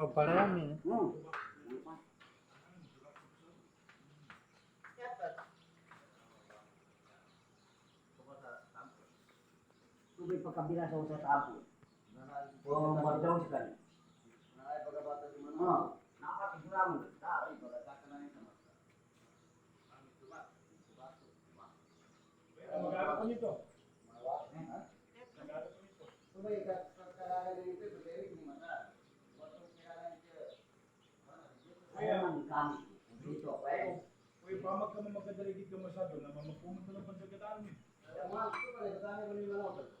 Paparami. Hmm. Ano pa? Tubig pagkabila sa usat apo. Oh, magdaw sa Ano po nito. Sumay, kakalaga na nito, pagdating ni Mata. Watong kailangan siya. Ayan ang kami. Dito, pwede. Uy, pamag ka na magkadaligid ka masyado na mamakumot na lang pag sa gataan mo. Eh. Ayan, mga gusto pala, gataan ko ni Mata.